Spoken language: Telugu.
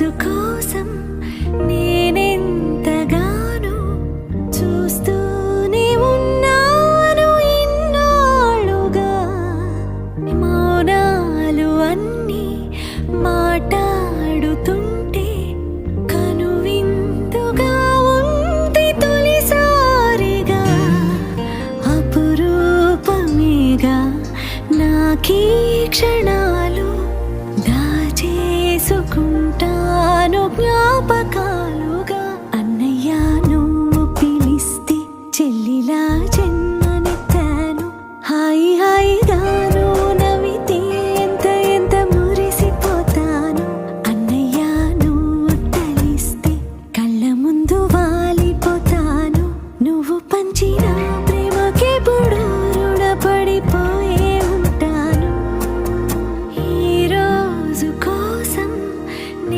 రోజు కోసం నేనెంతగానో చూస్తూనే ఉన్నాను ఇన్నాళ్ళుగా. మౌనాలు అన్నీ మాట్లాడుతుంటే కనువిందుగా ఉంది తొలిసారిగా. అపురూపమేగా నాకీ క్షణాలు దాచేసుకుంటా ఉంటాను జ్ఞాపకాలుగా అన్నయ్య నువ్వు పిలిస్తే చెల్లిలా జన్మనెత్తాను హాయి హాయి దాను నవ్వితే ఎంత ఎంత మురిసిపోతాను. అన్నయ్య నువ్వు తలిస్తే కళ్ళ ముందు వాలిపోతాను. నువ్వు పంచిన ప్రేమకి పొడు